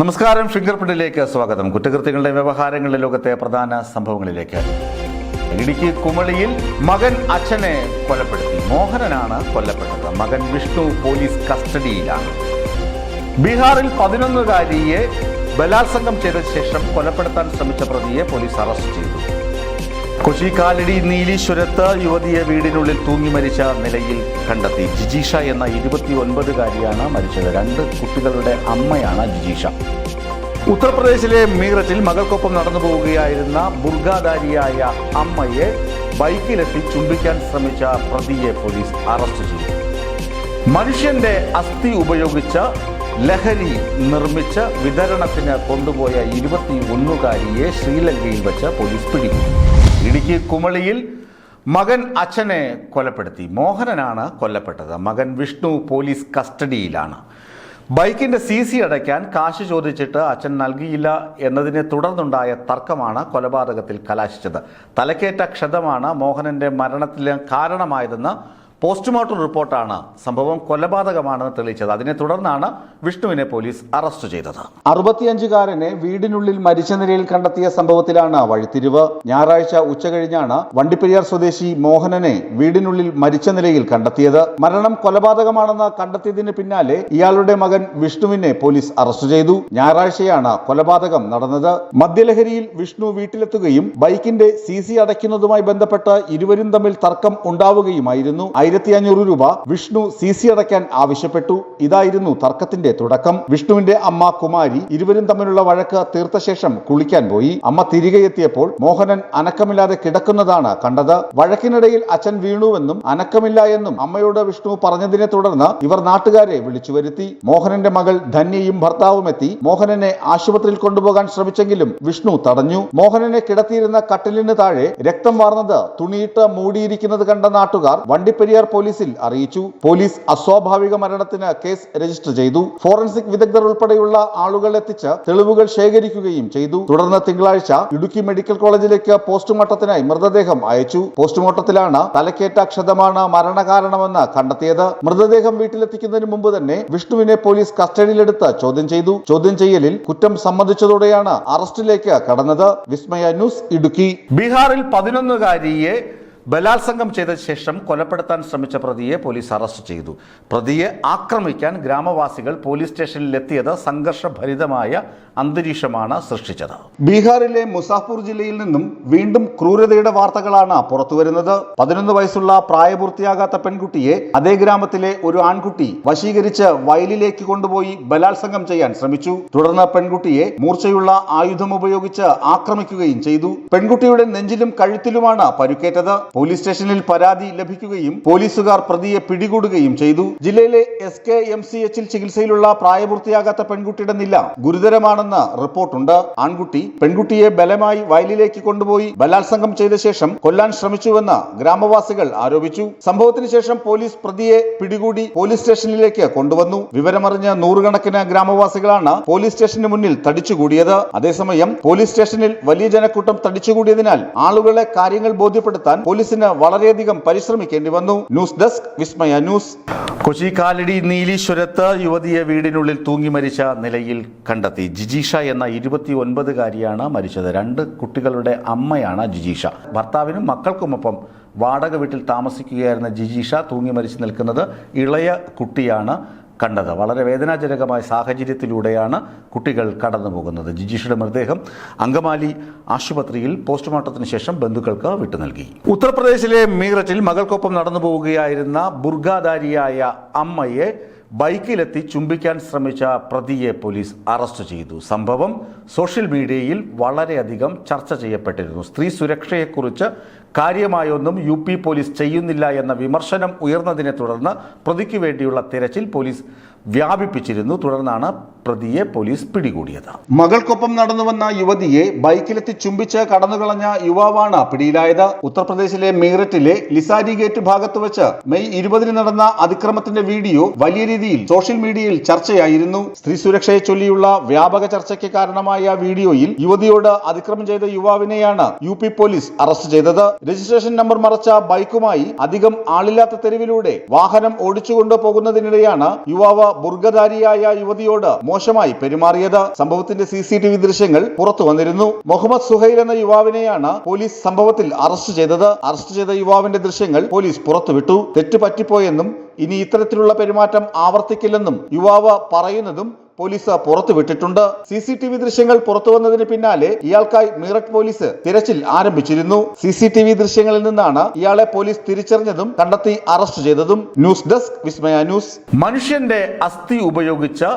നമസ്കാരം ഫിംഗർ പ്രിന്റിലേക്ക് സ്വാഗതം. കുറ്റകൃത്യങ്ങളുടെ വ്യവഹാരങ്ങളുടെ ലോകത്തെ പ്രധാന സംഭവങ്ങളിലേക്ക്. ഇടുക്കി കുമളിയിൽ മകൻ അച്ഛനെ കൊലപ്പെടുത്തി. മോഹനനാണ് കൊല്ലപ്പെട്ടത്. മകൻ വിഷ്ണു പോലീസ് കസ്റ്റഡിയിലാണ്. ബീഹാറിൽ പതിനൊന്നുകാരിയെ ബലാത്സംഗം ചെയ്ത ശേഷം കൊലപ്പെടുത്താൻ ശ്രമിച്ച പ്രതിയെ പോലീസ് അറസ്റ്റ് ചെയ്തു. കൊച്ചി കാലടി നീലീശ്വരത്ത് യുവതിയെ വീടിനുള്ളിൽ തൂങ്ങി മരിച്ച നിലയിൽ കണ്ടെത്തി. ജിജീഷ എന്ന ഇരുപത്തി ഒൻപതുകാരിയാണ് മരിച്ചത്. രണ്ട് കുട്ടികളുടെ അമ്മയാണ് ജിജീഷ. ഉത്തർപ്രദേശിലെ മീററ്റിൽ മകൾക്കൊപ്പം നടന്നു പോവുകയായിരുന്ന ബുർഗാധാരിയായ അമ്മയെ ബൈക്കിലെത്തി ചുംബിക്കാൻ ശ്രമിച്ച പ്രതിയെ പോലീസ് അറസ്റ്റ് ചെയ്തു. മനുഷ്യന്റെ അസ്ഥി ഉപയോഗിച്ച ലഹരി നിർമ്മിച്ച് വിതരണത്തിന് കൊണ്ടുപോയ ഇരുപത്തി ഒന്നുകാരിയെ ശ്രീലങ്കയിൽ വെച്ച് പോലീസ് പിടികൂടി. ഇടുക്കി കുമളിയിൽ മകൻ അച്ഛനെ കൊലപ്പെടുത്തി. മോഹനനാണ് കൊല്ലപ്പെട്ടത്. മകൻ വിഷ്ണു പോലീസ് കസ്റ്റഡിയിലാണ്. ബൈക്കിന്റെ സി സി അടയ്ക്കാൻ കാശ് ചോദിച്ചിട്ട് അച്ഛൻ നൽകിയില്ല എന്നതിനെ തുടർന്നുണ്ടായ തർക്കമാണ് കൊലപാതകത്തിൽ കലാശിച്ചത്. തലക്കേറ്റ ക്ഷതമാണ് മോഹനന്റെ മരണത്തിന് കാരണമായതെന്ന് പോസ്റ്റ്മോർട്ടം റിപ്പോർട്ടാണ്. സംഭവം കൊലപാതകമാണെന്ന് തെളിയിച്ചത്. അതിനെ തുടർന്നാണ് വിഷ്ണുവിനെ പോലീസ് അറസ്റ്റ് ചെയ്തത്. അറുപത്തിയഞ്ചുകാരനെ വീടിനുള്ളിൽ മരിച്ച നിലയിൽ കണ്ടെത്തിയ സംഭവത്തിലാണ് വഴിത്തിരിവ്. ഞായറാഴ്ച ഉച്ചകഴിഞ്ഞാണ് വണ്ടിപ്പെരിയാർ സ്വദേശി മോഹനനെ വീടിനുള്ളിൽ മരിച്ച നിലയിൽ കണ്ടെത്തിയത്. മരണം കൊലപാതകമാണെന്ന് കണ്ടെത്തിയതിന് പിന്നാലെ ഇയാളുടെ മകൻ വിഷ്ണുവിനെ പോലീസ് അറസ്റ്റ് ചെയ്തു. ഞായറാഴ്ചയാണ് കൊലപാതകം നടന്നത്. മദ്യലഹരിയിൽ വിഷ്ണു വീട്ടിലെത്തുകയും ബൈക്കിന്റെ സി സി അടയ്ക്കുന്നതുമായി ബന്ധപ്പെട്ട് ഇരുവരും തമ്മിൽ തർക്കം ഉണ്ടാവുകയുമായിരുന്നു. ആയിരത്തി അഞ്ഞൂറ് രൂപ വിഷ്ണു സി സി അടയ്ക്കാൻ ആവശ്യപ്പെട്ടു. ഇതായിരുന്നു തർക്കത്തിന്റെ തുടക്കം. വിഷ്ണുവിന്റെ അമ്മ കുമാരി ഇരുവരും തമ്മിലുള്ള വഴക്ക് തീർത്ത ശേഷം കുളിക്കാൻ പോയി. അമ്മ തിരികെ എത്തിയപ്പോൾ മോഹനൻ അനക്കമില്ലാതെ കിടക്കുന്നതാണ് കണ്ടത്. വഴക്കിനിടയിൽ അച്ഛൻ വീണുവെന്നും അനക്കമില്ല എന്നും അമ്മയോട് വിഷ്ണു പറഞ്ഞതിനെ തുടർന്ന് ഇവർ നാട്ടുകാരെ വിളിച്ചു വരുത്തി. മോഹനന്റെ മകൾ ധന്യയും ഭർത്താവും എത്തി. മോഹനനെ ആശുപത്രിയിൽ കൊണ്ടുപോകാൻ ശ്രമിച്ചെങ്കിലും വിഷ്ണു തടഞ്ഞു. മോഹനനെ കിടത്തിയിരുന്ന കട്ടിലിന് താഴെ രക്തം വാർന്നത് തുണിയിട്ട് മൂടിയിരിക്കുന്നത് കണ്ട നാട്ടുകാർ വണ്ടിപ്പെരിയാർ പോലീസിൽ അറിയിച്ചു. പോലീസ് അസ്വാഭാവിക മരണത്തിന് കേസ് രജിസ്റ്റർ ചെയ്തു. ഫോറൻസിക് വിദഗ്ധർ ഉൾപ്പെടെയുള്ള ആളുകൾ എത്തിച്ച് തെളിവുകൾ ശേഖരിക്കുകയും ചെയ്തു. തുടർന്ന് തിങ്കളാഴ്ച ഇടുക്കി മെഡിക്കൽ കോളേജിലേക്ക് പോസ്റ്റ്മോർട്ടത്തിനായി മൃതദേഹം അയച്ചു. പോസ്റ്റ്മോർട്ടത്തിലാണ് തലക്കേറ്റ ക്ഷതമാണ് മരണകാരണമെന്ന് കണ്ടെത്തിയത്. മൃതദേഹം വീട്ടിലെത്തിക്കുന്നതിന് മുമ്പ് തന്നെ വിഷ്ണുവിനെ പോലീസ് കസ്റ്റഡിയിലെടുത്ത് ചോദ്യം ചെയ്തു. ചോദ്യം ചെയ്യലിൽ കുറ്റം സമ്മതിച്ചതോടെയാണ് അറസ്റ്റിലേക്ക് കടന്നത്. വിസ്മയ ന്യൂസ് ഇടുക്കി. ബീഹാറിൽ പതിനൊന്നുകാരിയെ ബലാത്സംഗം ചെയ്ത ശേഷം കൊലപ്പെടുത്താൻ ശ്രമിച്ച പ്രതിയെ പോലീസ് അറസ്റ്റ് ചെയ്തു. പ്രതിയെ ആക്രമിക്കാൻ ഗ്രാമവാസികൾ പോലീസ് സ്റ്റേഷനിലെത്തിയത് സംഘർഷഭരിതമായ അന്തരീക്ഷമാണ് സൃഷ്ടിച്ചത്. ബീഹാറിലെ മുസാഫൂർ ജില്ലയിൽ നിന്നും വീണ്ടും ക്രൂരതയുടെ വാർത്തകളാണ് പുറത്തുവരുന്നത്. പതിനൊന്ന് വയസ്സുള്ള പ്രായപൂർത്തിയാകാത്ത പെൺകുട്ടിയെ അതേ ഗ്രാമത്തിലെ ഒരു ആൺകുട്ടി വശീകരിച്ച് വയലിലേക്ക് കൊണ്ടുപോയി ബലാത്സംഗം ചെയ്യാൻ ശ്രമിച്ചു. തുടർന്ന് പെൺകുട്ടിയെ മൂർച്ചയുള്ള ആയുധം ഉപയോഗിച്ച് ആക്രമിക്കുകയും ചെയ്തു. പെൺകുട്ടിയുടെ നെഞ്ചിലും കഴുത്തിലുമാണ് പരുക്കേറ്റത്. പോലീസ് സ്റ്റേഷനിൽ പരാതി ലഭിക്കുകയും പോലീസുകാർ പ്രതിയെ പിടികൂടുകയും ചെയ്തു. ജില്ലയിലെ എസ് കെ എം സി എച്ചിൽ ചികിത്സയിലുള്ള പ്രായപൂർത്തിയാകാത്ത പെൺകുട്ടിയുടെ നില ഗുരുതരമാണെന്ന് റിപ്പോർട്ടുണ്ട്. ആൺകുട്ടി പെൺകുട്ടിയെ ബലമായി വയലിലേക്ക് കൊണ്ടുപോയി ബലാത്സംഗം ചെയ്ത ശേഷം കൊല്ലാൻ ശ്രമിച്ചുവെന്ന് ഗ്രാമവാസികൾ ആരോപിച്ചു. സംഭവത്തിന് ശേഷം പോലീസ് പ്രതിയെ പിടികൂടി പോലീസ് സ്റ്റേഷനിലേക്ക് കൊണ്ടുവന്നു. വിവരമറിഞ്ഞ നൂറുകണക്കിന് ഗ്രാമവാസികളാണ് പോലീസ് സ്റ്റേഷന് മുന്നിൽ തടിച്ചുകൂടിയത്. അതേസമയം പോലീസ് സ്റ്റേഷനിൽ വലിയ ജനക്കൂട്ടം തടിച്ചുകൂടിയതിനാൽ ആളുകളെ കാര്യങ്ങൾ ബോധ്യപ്പെടുത്താൻ പോലീസിന് വളരെയധികം പരിശ്രമിക്കേണ്ടി വന്നു. News desk Vismaya news. Kochi Kalady നീലീശ്വരത്ത് യുവതിയെ വീടിനുള്ളിൽ തൂങ്ങി മരിച്ച നിലയിൽ കണ്ടെത്തി. ജിജീഷ എന്ന ഇരുപത്തി ഒൻപതുകാരിയാണ് മരിച്ചത്. രണ്ട് കുട്ടികളുടെ അമ്മയാണ് ജിജീഷ. ഭർത്താവിനും മക്കൾക്കുമൊപ്പം വാടക വീട്ടിൽ താമസിക്കുകയായിരുന്ന ജിജീഷ തൂങ്ങി മരിച്ചു നിൽക്കുന്നത് ഇളയ കുട്ടിയാണ്. കണ്ടത്. വളരെ വേദനാജനകമായ സാഹചര്യത്തിലൂടെയാണ് കുട്ടികൾ കടന്നു പോകുന്നത് ജിജീഷയുടെ മൃതദേഹം അങ്കമാലി ആശുപത്രിയിൽ പോസ്റ്റ്മോർട്ടത്തിന് ശേഷം ബന്ധുക്കൾക്ക് വിട്ടു നൽകി. ഉത്തർപ്രദേശിലെ മീററ്റിൽ മകൾക്കൊപ്പം നടന്നു പോവുകയായിരുന്ന ബുർഗാധാരിയായ അമ്മയെ ബൈക്കിലെത്തി ചുംബിക്കാൻ ശ്രമിച്ച പ്രതിയെ പോലീസ് അറസ്റ്റ് ചെയ്തു. സംഭവം സോഷ്യൽ മീഡിയയിൽ വളരെയധികം ചർച്ച ചെയ്യപ്പെട്ടിരുന്നു. സ്ത്രീ സുരക്ഷയെക്കുറിച്ച് കാര്യമായൊന്നും യു പി പോലീസ് ചെയ്യുന്നില്ല എന്ന വിമർശനം ഉയർന്നതിനെ തുടർന്ന് പ്രതിക്ക് വേണ്ടിയുള്ള തിരച്ചിൽ പോലീസ് വ്യാപിപ്പിച്ചിരുന്നു. തുടർന്നാണ് പ്രതിയെ പോലീസ് പിടികൂടിയത്. മകൾക്കൊപ്പം നടന്നു വന്ന യുവതിയെ ബൈക്കിലെത്തി ചുംബിച്ച് കടന്നുകളഞ്ഞ യുവാവാണ് പിടിയിലായത്. ഉത്തർപ്രദേശിലെ മീററ്റിലെ ലിസാരി ഗേറ്റ് ഭാഗത്ത് വെച്ച് മെയ് ഇരുപതിന് നടന്ന അതിക്രമത്തിന്റെ വീഡിയോ വലിയ രീതിയിൽ സോഷ്യൽ മീഡിയയിൽ ചർച്ചയായിരുന്നു. സ്ത്രീ സുരക്ഷയെ ചൊല്ലിയുള്ള വ്യാപക ചർച്ചയ്ക്ക് കാരണമായ വീഡിയോയിൽ യുവതിയോട് അതിക്രമം ചെയ്ത യുവാവിനെയാണ് യു പോലീസ് അറസ്റ്റ് ചെയ്തത്. രജിസ്ട്രേഷൻ നമ്പർ മറച്ച ബൈക്കുമായി അധികം ആളില്ലാത്ത തെരുവിലൂടെ വാഹനം ഓടിച്ചുകൊണ്ട് പോകുന്നതിനിടെയാണ് യുവാവ് ബുർഗധാരിയായ യുവതിയോട് മോശമായി പെരുമാറിയത്. സംഭവത്തിന്റെ സി സി ടി വി ദൃശ്യങ്ങൾ പുറത്തു വന്നിരുന്നു. മുഹമ്മദ് സുഹൈൽ എന്ന യുവാവിനെയാണ് പോലീസ് സംഭവത്തിൽ അറസ്റ്റ് ചെയ്തത്. അറസ്റ്റ് ചെയ്ത യുവാവിന്റെ ദൃശ്യങ്ങൾ പോലീസ് പുറത്തുവിട്ടു. തെറ്റ് പറ്റിപ്പോയെന്നും ഇനി ഇത്തരത്തിലുള്ള പെരുമാറ്റം ആവർത്തിക്കില്ലെന്നും യുവാവ് പറയുന്നതും പോലീസ് പുറത്തു വിട്ടിട്ടുണ്ട്. സി സി ടി വി ദൃശ്യങ്ങൾ പുറത്തു വന്നതിന് പിന്നാലെ ഇയാൾക്കായി മീററ്റ് പോലീസ് തിരച്ചിൽ ആരംഭിച്ചിരുന്നു. സി സി ടി വി ദൃശ്യങ്ങളിൽ നിന്നാണ് ഇയാളെ പോലീസ് തിരിച്ചറിഞ്ഞതും കണ്ടെത്തി അറസ്റ്റ് ചെയ്തതും. News desk Vismaya news. മനുഷ്യന്റെ അസ്ഥി ഉപയോഗിച്ച്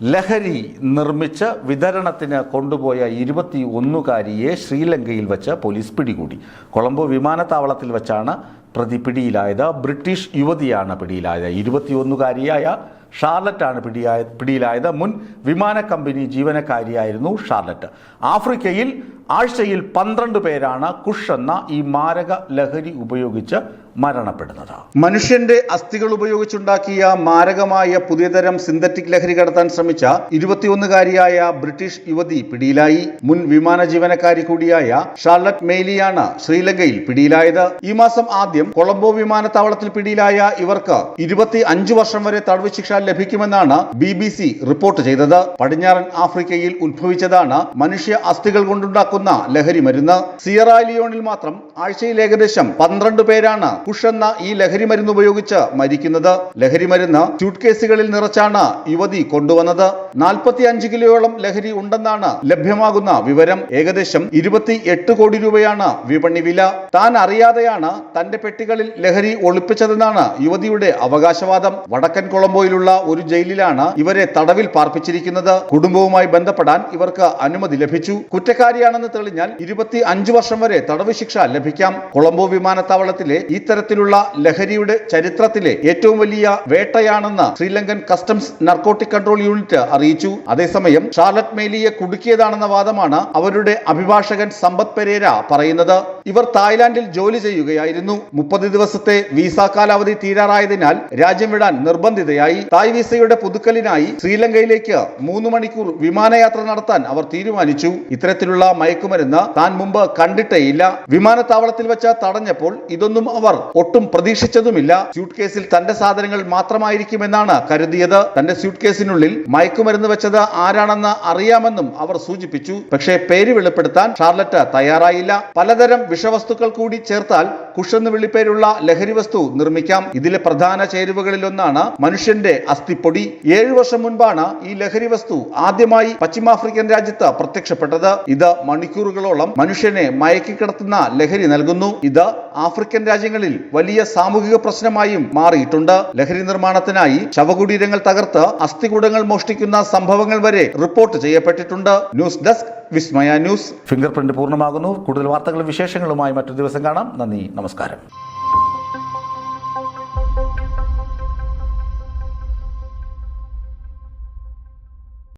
ലഹരി നിർമ്മിച്ച് വിതരണത്തിന് കൊണ്ടുപോയ ഇരുപത്തി ഒന്നുകാരിയെ ശ്രീലങ്കയിൽ വെച്ച് പോലീസ് പിടികൂടി. കൊളംബോ വിമാനത്താവളത്തിൽ വെച്ചാണ് പ്രതി പിടിയിലായത്. ബ്രിട്ടീഷ് യുവതിയാണ് പിടിയിലായത്. ഇരുപത്തിയൊന്നുകാരിയായ ഷാർലറ്റാണ് പിടിയായ പിടിയിലായത്. മുൻ വിമാന കമ്പനി ജീവനക്കാരിയായിരുന്നു ഷാർലറ്റ്. ആഫ്രിക്കയിൽ ആഴ്ചയിൽ പന്ത്രണ്ട് പേരാണ് കുഷ് എന്ന ഈ മാരക ലഹരി ഉപയോഗിച്ച് മരണപ്പെടുന്നത്. മനുഷ്യന്റെ അസ്ഥികൾ ഉപയോഗിച്ചുണ്ടാക്കിയ മാരകമായ പുതിയതരം സിന്തറ്റിക് ലഹരി കടത്താൻ ശ്രമിച്ച ഇരുപത്തിയൊന്നുകാരിയായ ബ്രിട്ടീഷ് യുവതി പിടിയിലായി. മുൻ വിമാന ജീവനക്കാരി കൂടിയായ ഷാർലറ്റ് മെയ്ലിയാണ് ശ്രീലങ്കയിൽ പിടിയിലായത്. ഈ മാസം ആദ്യം കൊളംബോ വിമാനത്താവളത്തിൽ പിടിയിലായ ഇവർക്ക് ഇരുപത്തി അഞ്ചു വർഷം വരെ തടവ് ശിക്ഷ ലഭിക്കുമെന്നാണ് ബി ബി സി റിപ്പോർട്ട് ചെയ്തത്. പടിഞ്ഞാറൻ ആഫ്രിക്കയിൽ ഉത്ഭവിച്ചതാണ് മനുഷ്യ അസ്ഥികൾ കൊണ്ടുണ്ടാക്കുന്ന ലഹരി മരുന്ന് സിയറാലിയോണിൽ മാത്രം ആഴ്ചയിൽ ഏകദേശം പന്ത്രണ്ട് പേരാണ് കുഷ് എന്ന ഈ ലഹരി മരുന്ന് ഉപയോഗിച്ച് മരിക്കുന്നത്. ലഹരി മരുന്ന് സ്യൂട്ട് കേസുകളിൽ നിറച്ചാണ് യുവതി കൊണ്ടുവന്നത്. നാൽപ്പത്തി അഞ്ച് കിലോയോളം ലഹരി ഉണ്ടെന്നാണ് ലഭ്യമാകുന്ന വിവരം. ഏകദേശം ഇരുപത്തി എട്ട് കോടി രൂപയാണ് വിപണി വില. താൻ അറിയാതെയാണ് തന്റെ പെട്ടികളിൽ ലഹരി ഒളിപ്പിച്ചതെന്നാണ് യുവതിയുടെ അവകാശവാദം. വടക്കൻ കൊളംബോയിലുള്ള ഒരു ജയിലിലാണ് ഇവരെ തടവിൽ പാർപ്പിച്ചിരിക്കുന്നത്. കുടുംബവുമായി ബന്ധപ്പെടാൻ ഇവർക്ക് അനുമതി ലഭിച്ചു. കുറ്റക്കാരിയാണെന്ന് തെളിഞ്ഞാൽ ഇരുപത്തി അഞ്ച് വർഷം വരെ തടവ് ശിക്ഷ ലഭിക്കാം. കൊളംബോ വിമാനത്താവളത്തിലെ ഇത്തരത്തിലുള്ള ലഹരിയുടെ ചരിത്രത്തിലെ ഏറ്റവും വലിയ വേട്ടയാണെന്ന് Sri Lankan customs narcotic control unit അറിയിച്ചു. അതേസമയം ഷാർലറ്റ് മേലിയെ കുടുക്കിയതാണെന്ന വാദമാണ് അവരുടെ അഭിഭാഷകൻ സമ്പത് പെരേര പറയുന്നത്. ഇവർ തായ്ലാന്റിൽ ജോലി ചെയ്യുകയായിരുന്നു. മുപ്പത് ദിവസത്തെ വിസ കാലാവധി തീരാറായതിനാൽ രാജ്യം വിടാൻ നിർബന്ധിതയായി. തായ് വിസയുടെ പുതുക്കലിനായി ശ്രീലങ്കയിലേക്ക് മൂന്ന് മണിക്കൂർ വിമാനയാത്ര നടത്താൻ അവർ തീരുമാനിച്ചു. ഇത്തരത്തിലുള്ള മയക്കുമരുന്ന് താൻ മുമ്പ് കണ്ടിട്ടേയില്ല. വിമാനത്താവളത്തിൽ വെച്ച് തടഞ്ഞപ്പോൾ ഇതൊന്നും അവർ ഒട്ടും പ്രതീക്ഷിച്ചതുമില്ല. സ്യൂട്ട് കേസിൽ തന്റെ സാധനങ്ങൾ മാത്രമായിരിക്കുമെന്നാണ് കരുതിയത്. തന്റെ സ്യൂട്ട് കേസിനുള്ളിൽ മയക്കുമരുന്ന് വെച്ചത് ആരാണെന്ന് അറിയാമെന്നും അവർ സൂചിപ്പിച്ചു. പക്ഷേ പേര് വെളിപ്പെടുത്താൻ ഷാർലറ്റ് തയ്യാറായില്ല. പലതരം വിഷവസ്തുക്കൾ കൂടി ചേർത്താൽ കുഷെന്ന് വിളിപ്പേരുള്ള ലഹരി വസ്തു നിർമ്മിക്കാം. ഇതിലെ പ്രധാന ചേരുവകളിലൊന്നാണ് മനുഷ്യന്റെ അസ്ഥിപ്പൊടി. ഏഴു വർഷം മുൻപാണ് ഈ ലഹരി വസ്തു ആദ്യമായി പശ്ചിമാഫ്രിക്കൻ രാജ്യത്ത് പ്രത്യക്ഷപ്പെട്ടത്. ഇത് മണിക്കൂറുകളോളം മനുഷ്യനെ മയക്കിക്കിടത്തുന്ന ലഹരി നൽകുന്നു. ഇത് ആഫ്രിക്കൻ രാജ്യങ്ങളിൽ വലിയ സാമൂഹിക പ്രശ്നമായും മാറിയിട്ടുണ്ട്. ലഹരി നിർമ്മാണത്തിനായി ശവകുടീരങ്ങൾ തകർത്ത് അസ്ഥികൂടങ്ങൾ മോഷ്ടിക്കുന്ന സംഭവങ്ങൾ വരെ റിപ്പോർട്ട് ചെയ്യപ്പെട്ടിട്ടുണ്ട്. News desk Vismaya news. Fingerprint പൂർണമാകുന്നു. കൂടുതൽ വാർത്തകളും വിശേഷങ്ങളുമായി മറ്റൊരു ദിവസം കാണാം. നന്ദി നമസ്കാരം.